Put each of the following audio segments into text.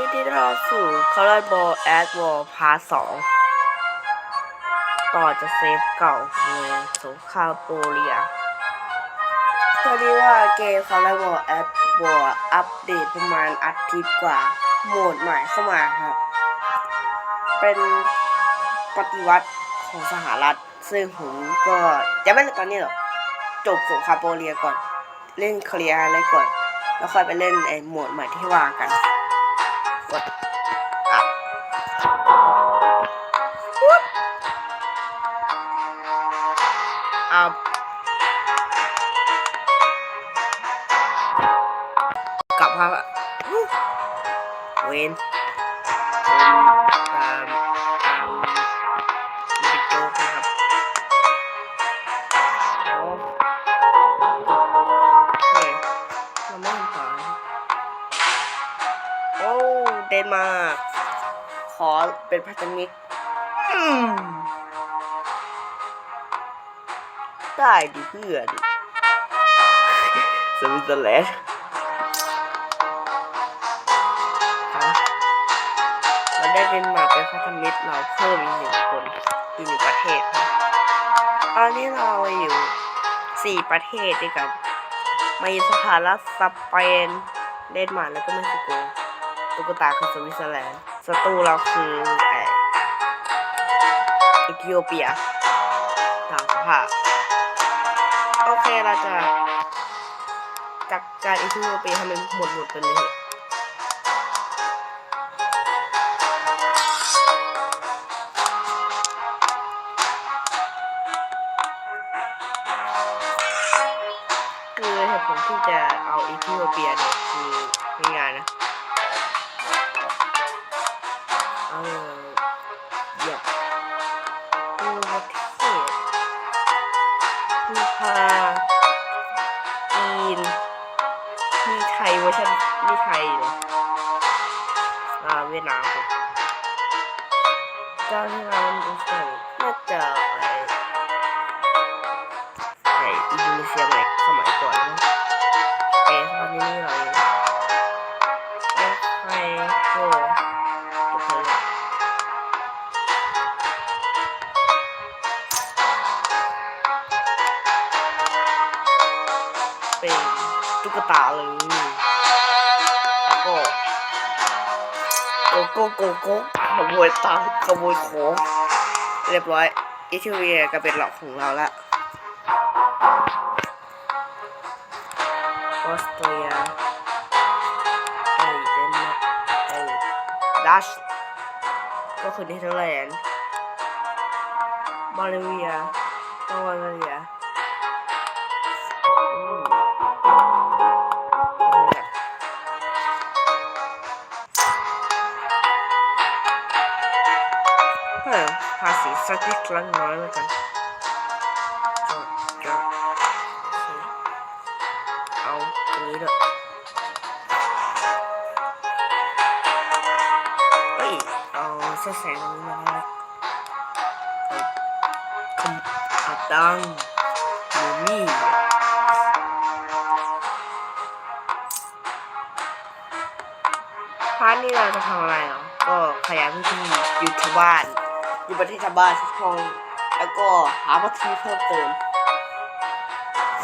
ยินดีต้อนรับสู่ Color Ball at War Part 2ต่อจะเซฟเก่าในสงครามโปเลียพอดีว่าเกม Color Ball at War อัปเดตประมาณอาทิตย์กว่า โหมดใหม่เข้ามาครับ เป็นปฏิวัติของสหรัฐ ซึ่งผมก็จะไม่เล่นตอนนี้หรอก จบสงครามโปเลียก่อน เล่นเคลียร์อะไรก่อน แล้วค่อยไปเล่นไอ้โหมดใหม่ที่ว่ากัน กดอะวุ๊บอะกลับมาละอู้เวน เดนมาร์กขอเป็นพัฒนิตได้ดิเพื่อนสวิตเซอร์แลนด์ฮะเราได้เดนมาร์กเป็นพัฒนิตเราเพิ่มอีกหนึ่งคนอีกหนึ่งประเทศนะตอนนี้เราอยู่สี่ประเทศด้วยกันมีสหรัฐสเปนเดนมาร์กแล้วก็เม็กซิโก ตุ๊กตาคือสวิตเซอร์แลนด์ศัตรูเราคือไอเอธิโอเปียตามสภาพโอเคเราจะจัดการเอธิโอเปียให้มันหมดหมดไปเลยเถอะคือเหตุผลที่จะเอาเอธิโอเปียเนี่ยคือง่ายๆนะ โกตัวเธอเป็นตุ๊กตาเลยแล้วก็โกโก้โกโก้ขโมยตังขโมยของเรียบร้อยอิทิเวียก็เป็นหลอกของเราละออสเตรีย ดัชก็คือเนเธอร์แลนด์บอลเวียบอลเวียภาษีสักนิดละน้อยแล้วกัน เอาเส้นแสงตรงนี้มาแล้วคำขังมูมี่พาร์ทนี้เราจะทำอะไรเนาะก็ขยายพื้นที่อยู่ชาวบ้านอยู่ประเทศชาวบ้านสักห้องแล้วก็หาวัตถุเพิ่มเติม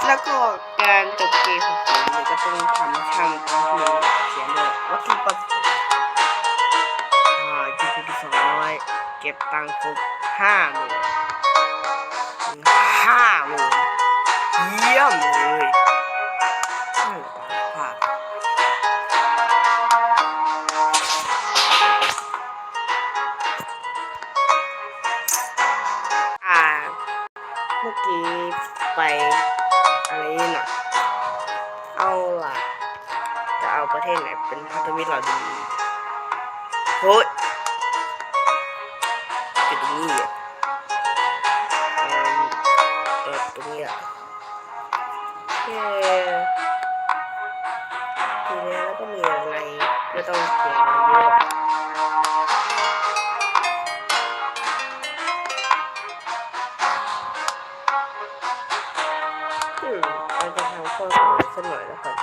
แล้วก็การจบเกมของผมเนี่ยก็ต้องทำช่างตามที่เขียนเลยวัตถุประสงค์ ก็บตังค์ครบห้าหมื่นห้าหมื่นเยี่ยมเลยห้าหมื่นบาทอ่า เมื่อกี้ไปอะไรนี่หน่อยเอาล่ะ จะเอาประเทศไหนเป็นพันธมิตรเราดีเฮ้ยจุด นี้เอิ่มเอตรงนี้อะเย้ทีนี้แล้วก็มีอะไรไม่ต้องเขียนเยอะอืมเราจะทำข้อสอบสักหน่อยแล้วกัน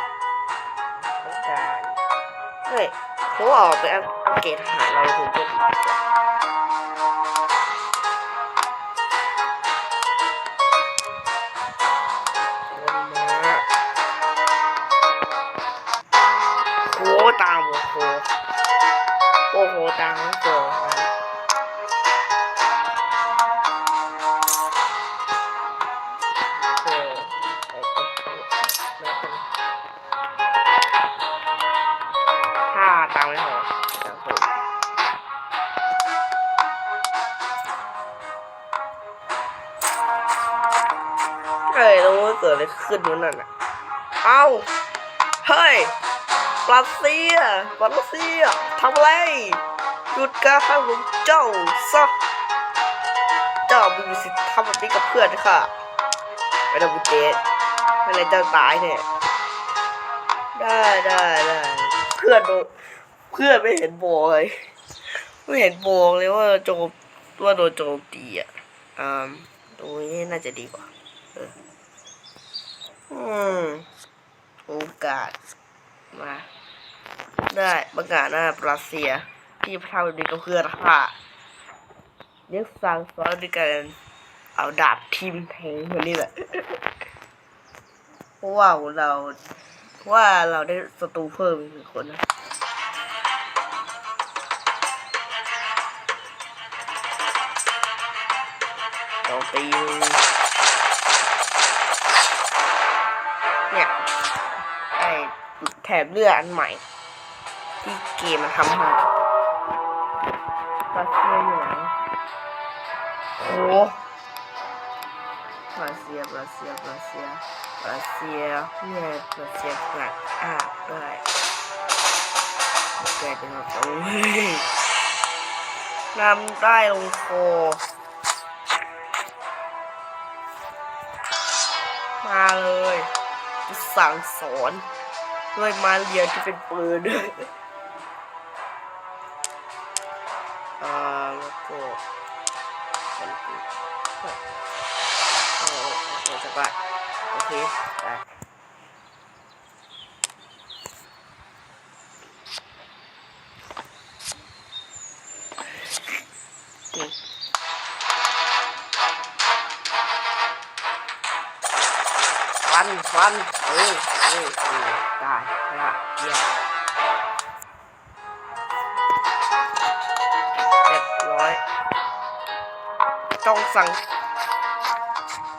แล้วการเฮ้ยเพราออกไปอัปเกรดทหารเราคงจะดีกว่า โอ้โห โอ้โหตามทั้งตัวนะโอ้ไอ้ตัวแล้วกันถ้าตามไม่พอจะเพิ่มเฮ้ยแล้วมันเกิดอะไรขึ้นนั่นอะ เอ้า เฮ้ย รัสเซียปรัสเซียทำไรหยุดการทำของเจ้าซะเจ้าไม่มีสิทธิ์ทำแบบนี้กับเพื่อนค่ะไม่ต้องบุเจสไม่เลยเจ้าตายเนี่ยได้ได้ได้เพื่อนโดนเพื่อนไม่เห็นโบเลยไม่เห็นโบเลยว่าโจมว่าโดนโจมตีอะอ่าตรงนี้น่าจะดีกว่า เออ อืม โอกาส มา ได้ประกาศหน้ารัสเซียที่ทำแบบนี้กับเพื่อค่ะเรียกสั่งสอนด้วยกันเอาดาบทิมแทงคนนี้แหละเพราะว่าเราเพราะว่าเราได้ศัตรูเพิ่มอีกหนึ่งคนนะต่อตีเนี่ย แถบเลือดอันใหม่ ที่เกมมันทำให้รัสเซียอยู่ไหนโอ้รัสเซียรัสเซียรัสเซียรัสเซียเนี่ยรัสเซียหนักอะได้แกจะมาตรงนี้นำได้ลงคอมาเลยจะสั่งสอน ด้วยมาเรียนที่เป็นปืนอ่าแล้วก็เป็นปืนเอาเอาจะไปโอเคได้ฟันฟันเออเออ เออได้ได้เยี่ยมเรียบร้อย ต้องสั่ง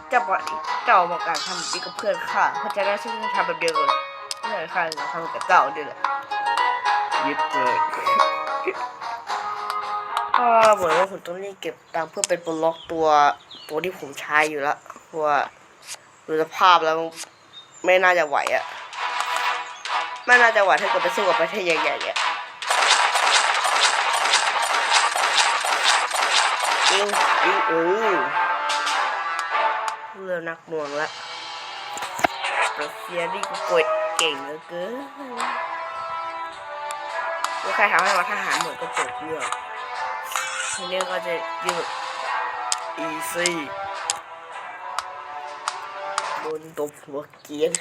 เจ้าบอกเจ้าบอกการทำแบบนี้กับเพื่อนค่ะเพราะฉะนั้นฉันจะทำแบบเดียวกันเพื่อนค่ะจะทำกับเจ้าด้วยแหละยึดเลยก็เหมือนว่าผมต้องรีบเก็บตังค์เพื่อเป็นปลดล็อกตัวตัวที่ผมใช้อยู่แล้วเพราะว่าดูสภาพแล้วไม่น่าจะไหวอะไม่น่าจะหวถ้าเกิดไปสู้กับประเทศใหญ่ๆอะจริงจริงเอเรือนักหน่วงละรัสเซียนี่ก็กดเก่งเหลือเกินถ้าใครทำให้ว่าทหารเหมือนก็จบเรื่องทีนี้ก็จะยืด easy โดนตบหัวเกียน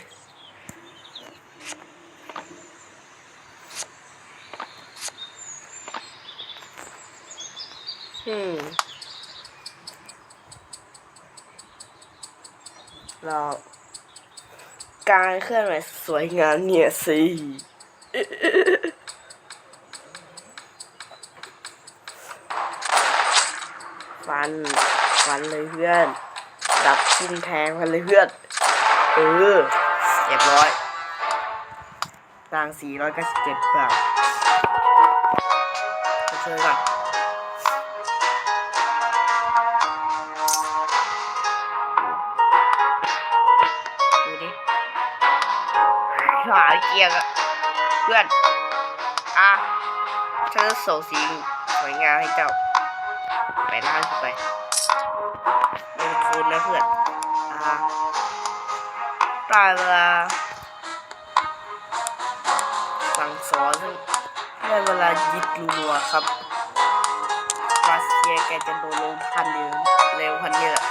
อืมเราการเคลื่อนไหวสวยงามเนี่ยสิฟัน ฟันเลยเพื่อน ดับทิมแทงฟันเลยเพื่อน เออเรียบร้อยตังสี่ร้อยเก้าสิบเจ็ดบาทเชิญก่อน หาเกียร์อะเพื่อน อะฉันจะส่งสีสวยงามให้เจ้า ไปล่าขึ้นไปลงทุนนะเพื่อน อะได้เวลาสั่งสอนได้เวลายึดรัวครับรัสเซียแกจะโดนลงพันเดียวเร็วพันนี้แหละ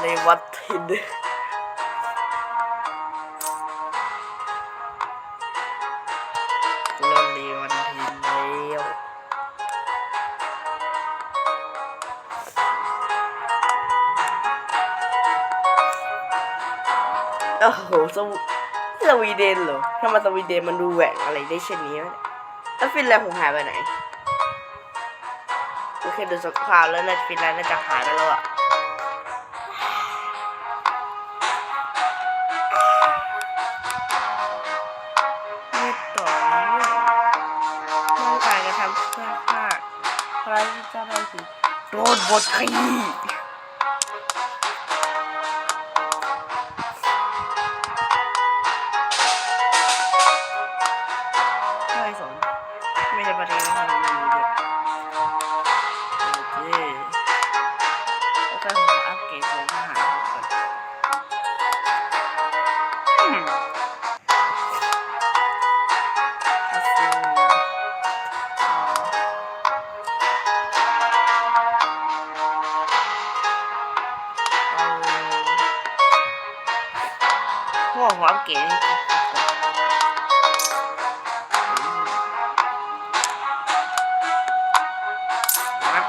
ในวัดทินเรื่อง โอ้โหสวสวีเดนเหรอถ้ามสวีเดนมันดูแหวกอะไรได้เช่นนี้แล้วฟินแลนด์ผมหายไปไหนโอเคดูสงครามแล้วน่าฟินแลนด์น่าจะหายไปแล้วอะไม่ต่อเนื่อ พวกผมอัปเกรดให้ครบก่นอืมครับ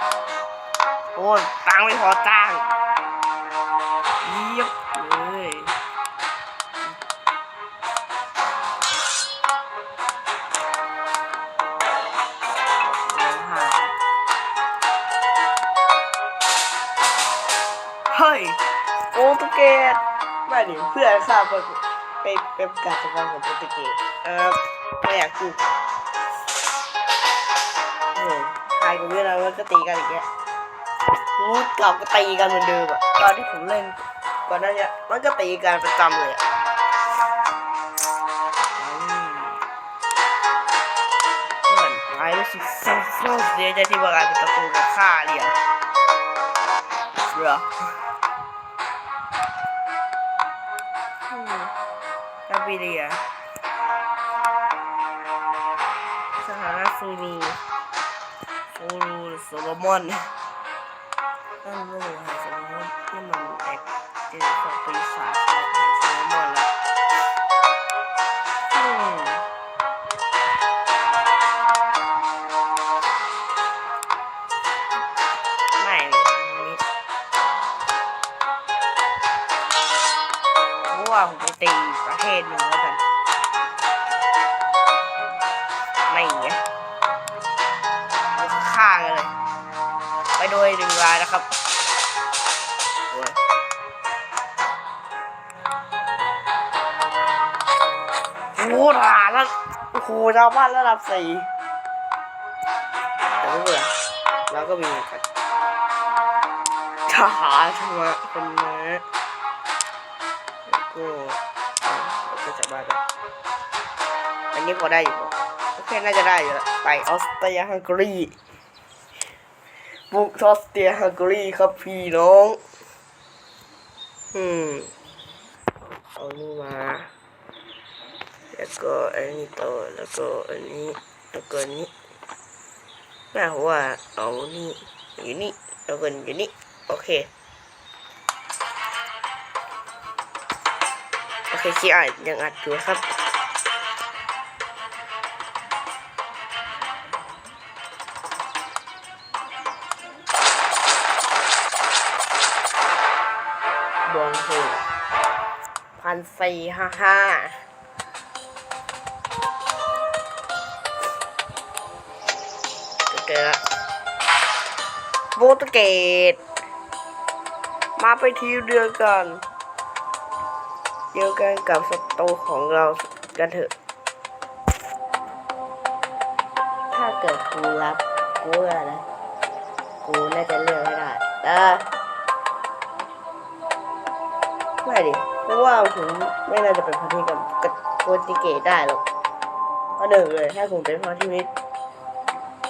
โอ้ยตังค์ไม่พอจ้างเยียบเลยร้องไห้เฮ้ยโปรตุเกสไม่ดิเพื่อนข้าไป ไปไปประกาศสงครามกับโปรตุเกสเออไม่อยากพูดโอ้ยไทยกับเวียดนามมันก็ตีกันอย่างเงี้ยรูดกลับก็ตีกันเหมือนเดิมอะตอนที่ผมเล่นก่อนหน้านี้มันก็ตีกันประจำเลยอะอืมเพื่อไอ้รู้สึกเศร้าเสียใจที่ว่าการเป็นประตูกับฆ่าเหลี่ยเหรอ ลาบิเลีย สถานะซูรูซูรูโซโลมอนนั่นเลยหาสมมติที่มันแอกเจอของปีศาจของแห่งโซโลมอนละอืมไม่มีทางนี้ เพราะว่าผมไปหนึ่งแล้วกันไม่เงี้ยแล้วก็ฆ่ากันเลย ไปโดยหนึ่งรายนะครับโอ้ยโหาแล้วโอ้โหชาวบ้านระดับสี่แต่ไม่เป็นไรเราก็มีเหมือนกันทหารธรรมะคนนะก็ เอาเราจะจับบ้านไปอันนี้พอได้อยู่โอเคน่าจะได้อยู่แล้วไปออสเตรียฮังการีบุกทอสเตียฮังการีครับพี่น้องอืมเอานี่มาแล้วก็อันนี้ต่อแล้วก็อันนี้แล้วก็นี้แม่ผมว่าเอานี่อยู่นี่แล้วก็อยู่นี่โอเค เคคีอ่านยังอัดอยู่ครับดวงถูกพันสี่ห้าห้าเจอละโบตเกตมาไปทีเดียวกัน ดียวกันกับศัตรูของเรากันเถอะ ถ้าเกิดกูรับกูอกนะ กูน่าจะเลือกไม่ได้เออไม่ดิเพราะว่าผมไม่น่าจะเป็นพันธมิตรกับกับโปรตุเกสได้หรอกเพราะหนึ่งเลยถ้าผมเป็นพันธมิตร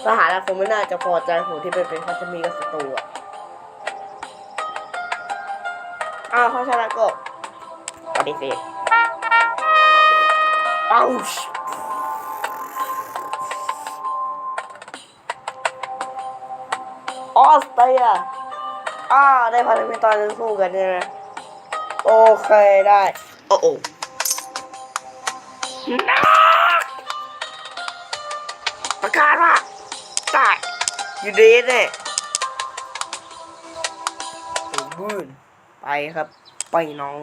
สหรัฐคงไม่น่าจะพอใจผมที่เป็นเป็นพันธมิตรกับศัตรูอะอ้าวเพราะฉะก็ ปฏิเสธเอ้าออสเตรียอ่าได้พันธมิตรตอนนั้นสู้กันเนี่ยนะโอเคได้ โอ้โอ้นักประกาศว่าได้อยู่ดีแน่ไอ้บื้นไปครับ ไปน้อง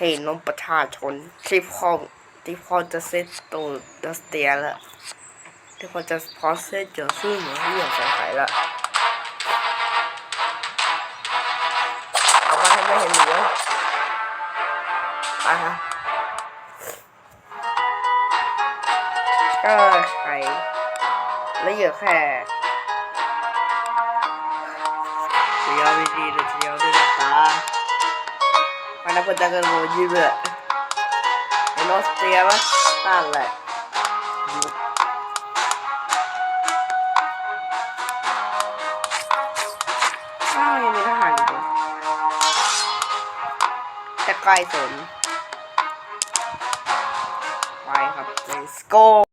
เห็นนมประชาชนที่พอที่พอจะเซตตัวดัสเตียแล้วที่พอจะพอเซตเจอซึ่งเหมือนที่อย่างสงสัยละเอามาให้ไม่เห็นหนูไปฮะก็ใช้แล้วเหลือแค่เดียวดีๆเดียวเดีย มันนับจากกันโมยิเบะเป็นออสเตรียมั้ยนั่นแหละข้าวยังมีทหารอยู่แต่ไกลสนไปครับ let's go